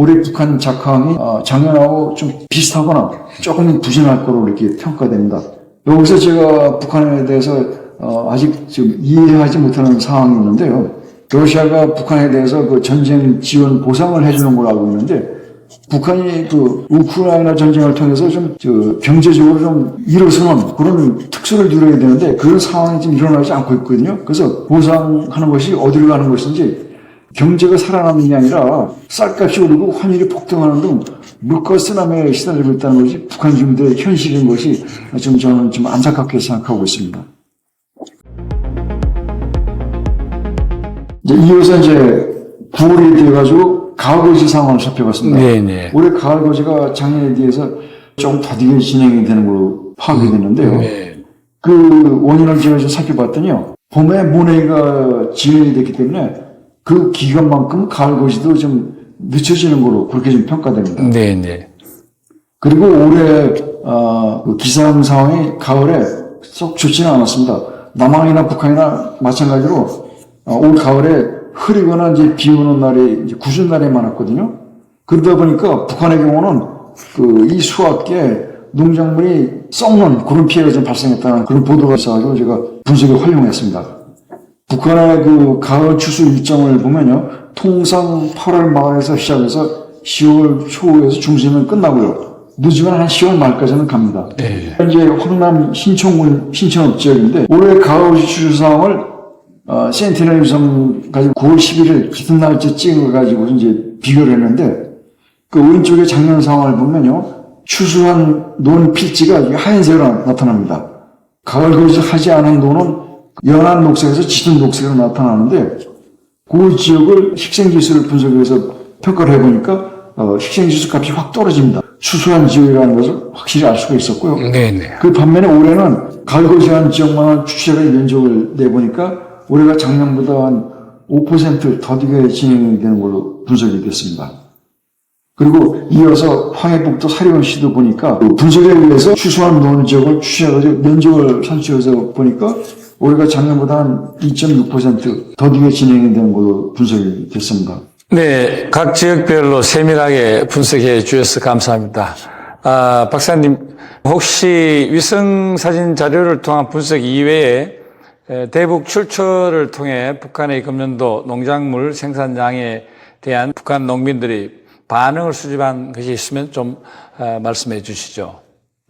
올해 북한 작황이 어, 작년하고 좀 비슷하거나 조금 부진할 거로 이렇게 평가됩니다. 여기서 제가 북한에 대해서 어, 아직 좀 이해하지 못하는 상황이 있는데요. 러시아가 북한에 대해서 그 전쟁 지원 보상을 해주는 걸로 알고 있는데 북한이 그 우크라이나 전쟁을 통해서 좀 저 경제적으로 좀 일어서는 그런 특수를 누려야 되는데 그런 상황이 지금 일어나지 않고 있거든요. 그래서 보상하는 것이 어디로 가는 것인지 경제가 살아남는 게 아니라 쌀값이 오르고 환율이 폭등하는 등 물가 쓰나미에 시달리고 있다는 것이 북한 주민들의 현실인 것이 좀 저는 좀 안타깝게 생각하고 있습니다. 이제 이어서 이제 9월이 돼가지고 가을거지 상황을 살펴봤습니다. 네네. 올해 가을거지가 작년에 비해서 좀 더디게 진행이 되는 걸로 파악이 됐는데요. 네. 그 원인을 제가 좀 살펴봤더니요. 봄에 모내기가 진행이 됐기 때문에 그 기간만큼 가을거지도 좀 늦춰지는 걸로 그렇게 좀 평가됩니다. 네 네. 그리고 올해 어, 그 기상 상황이 가을에 썩 좋지는 않았습니다. 남한이나 북한이나 마찬가지로 어, 올 가을에 흐리거나 이제 비 오는 날이 이제 궂은 날이 많았거든요. 그러다 보니까 북한의 경우는 그 이 수학기에 농작물이 썩는 그런 피해가 좀 발생했다는 그런 보도가 있어가지고 제가 분석에 활용했습니다. 북한의 그 가을 추수 일정을 보면요. 통상 8월 말에서 시작해서 10월 초에서 중순은 끝나고요. 늦으면 한 10월 말까지는 갑니다. 네. 현재 황남 신청군 신천읍 지역인데 올해 가을 추수 상황을 어, 센티넬 위성 가지고 9월 11일 같은 날짜 찍어가지고 이제 비교를 했는데 그 왼쪽에 작년 상황을 보면요. 추수한 논 필지가 하얀색으로 나타납니다. 가을 거지 하지 않은 논은 연한 녹색에서 짙은 녹색으로 나타나는데 그 지역을 식생지수를 분석해서 평가를 해보니까 어, 식생지수 값이 확 떨어집니다. 추수한 지역이라는 것을 확실히 알 수가 있었고요. 네네. 그 반면에 올해는 가을거지한 지역만 추출의 면적을 내보니까 올해가 작년보다 한 5% 더디게 진행이 되는 걸로 분석이 됐습니다. 그리고 이어서 황해북도 사리원 시도 보니까 그 분석에 의해서 추수한 논 지역을 추출해가지고 면적을 산출해서 보니까 올해가 작년보다 한 2.6% 더디게 진행이 되는 걸로 분석이 됐습니다. 네, 각 지역별로 세밀하게 분석해 주셔서 감사합니다. 아, 박사님, 혹시 위성 사진 자료를 통한 분석 이외에 에, 대북 출처를 통해 북한의 금년도 농작물 생산량에 대한 북한 농민들이 반응을 수집한 것이 있으면 좀 아, 말씀해 주시죠.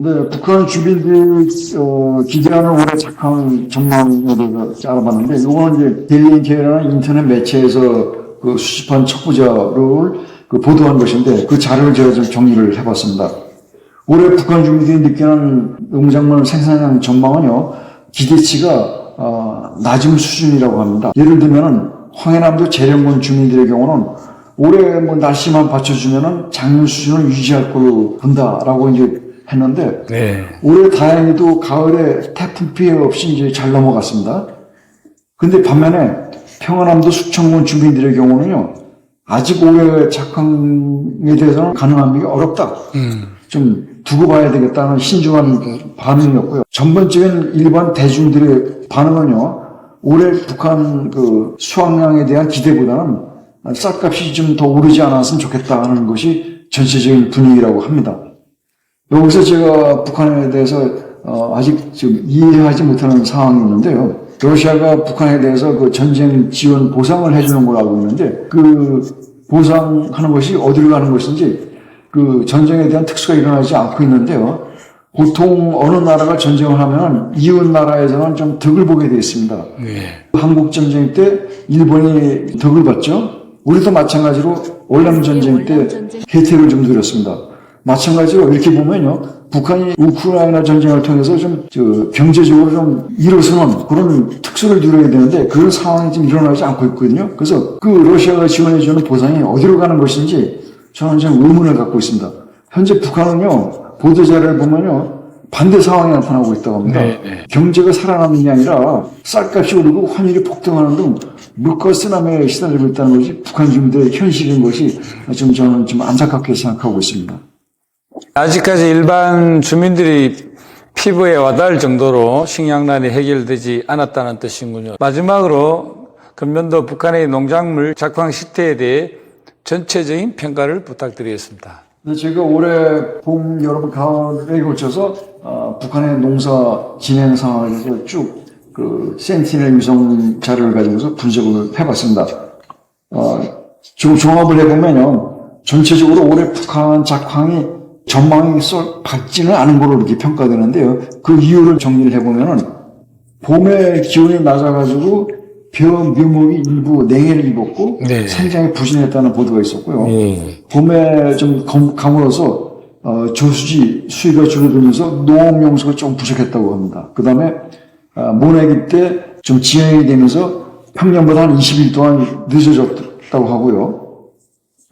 네, 북한 주민들 어, 기대하는 올해 작황 전망에 대해서 알아봤는데 이거는 이제 데일리인케라는 인터넷 매체에서 그 수집한 첩보자료를 그 보도한 것인데 그 자료를 제가 좀 정리를 해봤습니다. 올해 북한 주민들이 느끼는 농작물 생산량 전망은요 기대치가 어, 낮은 수준이라고 합니다. 예를 들면은 황해남도 재령군 주민들의 경우는 올해 뭐 날씨만 받쳐주면은 작년 수준을 유지할 걸로 본다라고 이제 했는데 네. 올해 다행히도 가을에 태풍 피해 없이 이제 잘 넘어갔습니다. 근데 반면에 평안남도 숙청군 주민들의 경우는요, 아직 올해 작황에 대해서는 가능하기 어렵다. 좀 두고 봐야 되겠다는 신중한 반응이었고요. 전반적인 일반 대중들의 반응은요, 올해 북한 그 수확량에 대한 기대보다는 쌀값이 좀 더 오르지 않았으면 좋겠다 하는 것이 전체적인 분위기라고 합니다. 여기서 제가 북한에 대해서 어, 아직 좀 이해하지 못하는 상황이 있는데요. 러시아가 북한에 대해서 그 전쟁 지원 보상을 해주는 걸로 알고 있는데 그 보상하는 것이 어디로 가는 것인지 그 전쟁에 대한 특수가 일어나지 않고 있는데요. 보통 어느 나라가 전쟁을 하면 이웃 나라에서는 좀 덕을 보게 되어 있습니다. 네. 한국 전쟁 때 일본이 덕을 봤죠. 우리도 마찬가지로 월남 전쟁 때 혜택을 좀 누렸습니다. 마찬가지로 이렇게 보면요. 북한이 우크라이나 전쟁을 통해서 좀, 저, 경제적으로 좀 일어서는 그런 특수를 누려야 되는데 그런 상황이 지금 일어나지 않고 있거든요. 그래서 그 러시아가 지원해주는 보상이 어디로 가는 것인지 저는 좀 의문을 갖고 있습니다. 현재 북한은요, 보도자료를 보면요, 반대 상황이 나타나고 있다고 합니다. 네, 네. 경제가 살아남는 게 아니라 쌀값이 오르고 환율이 폭등하는 등 물가 쓰나미에 시달리고 있다는 것이 북한 주민들의 현실인 것이 좀 저는 좀 안타깝게 생각하고 있습니다. 아직까지 일반 주민들이 피부에 와닿을 정도로 식량난이 해결되지 않았다는 뜻이군요. 마지막으로 금년도 북한의 농작물 작황 시태에 대해 전체적인 평가를 부탁드리겠습니다. 근데 제가 올해 봄, 여름, 가을에 걸쳐서 어, 북한의 농사 진행 상황에 대해서 쭉그 센티넬 위성 자료를 가지고서 분석을 해봤습니다. 어, 좀 종합을 해보면요. 전체적으로 올해 북한 작황이 전망이 썩 밝지는 않은 걸로 이렇게 평가되는데요. 그 이유를 정리를 해보면은 봄에 기온이 낮아가지고 벼 묘목이 일부 냉해를 입었고 네. 생장이 부진했다는 보도가 있었고요. 예. 봄에 좀 검- 가물어서 어, 저수지 수위가 줄어들면서 농업용수가 좀 부족했다고 합니다. 그 다음에 모내기 때좀 지연이 되면서 평년보다 한 20일 동안 늦어졌다고 하고요.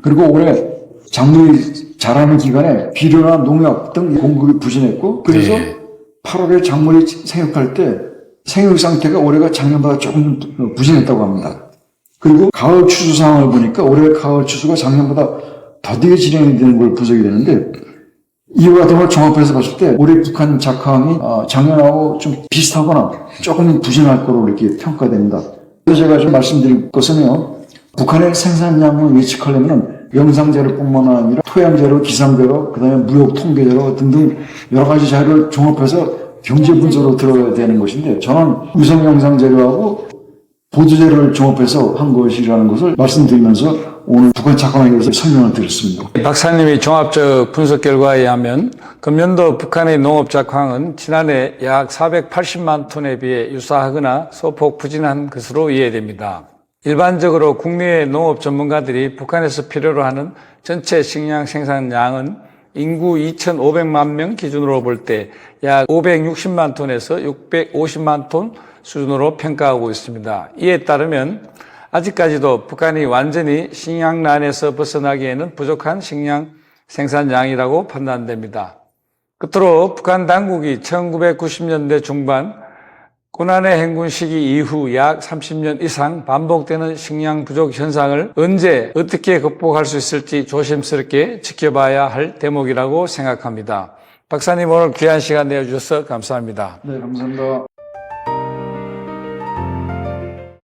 그리고 올해 작물이 자라는 기간에 비료나 농약 등 공급이 부진했고 그래서 네. 8월에 작물이 생육할 때 생육 상태가 올해가 작년보다 조금 부진했다고 합니다. 그리고 가을 추수 상황을 보니까 올해 가을 추수가 작년보다 더디게 진행이 되는 걸 분석이 되는데 이와 같은 걸 종합해서 봤을 때 올해 북한 작황이 어, 작년하고 좀 비슷하거나 조금 부진할 거로 이렇게 평가됩니다. 그래서 제가 좀 말씀드릴 것은요. 북한의 생산량을 예측하려면 영상 자료뿐만 아니라 토양 자료, 기상 자료, 그 다음에 무역 통계 자료 등등 여러 가지 자료를 종합해서 경제 분석으로 들어가야 되는 것인데 저는 위성 영상 자료하고 보도 자료를 종합해서 한 것이라는 것을 말씀드리면서 오늘 북한 작황에 대해서 설명을 드렸습니다. 박사님의 종합적 분석 결과에 의하면 금년도 북한의 농업 작황은 지난해 약 480만 톤에 비해 유사하거나 소폭 부진한 것으로 이해됩니다. 일반적으로 국내 농업 전문가들이 북한에서 필요로 하는 전체 식량 생산량은 인구 2,500만 명 기준으로 볼 때 약 560만 톤에서 650만 톤 수준으로 평가하고 있습니다. 이에 따르면 아직까지도 북한이 완전히 식량난에서 벗어나기에는 부족한 식량 생산량이라고 판단됩니다. 끝으로 북한 당국이 1990년대 중반 고난의 행군 시기 이후 약 30년 이상 반복되는 식량 부족 현상을 언제 어떻게 극복할 수 있을지 조심스럽게 지켜봐야 할 대목이라고 생각합니다. 박사님 오늘 귀한 시간 내어주셔서 감사합니다. 네, 감사합니다.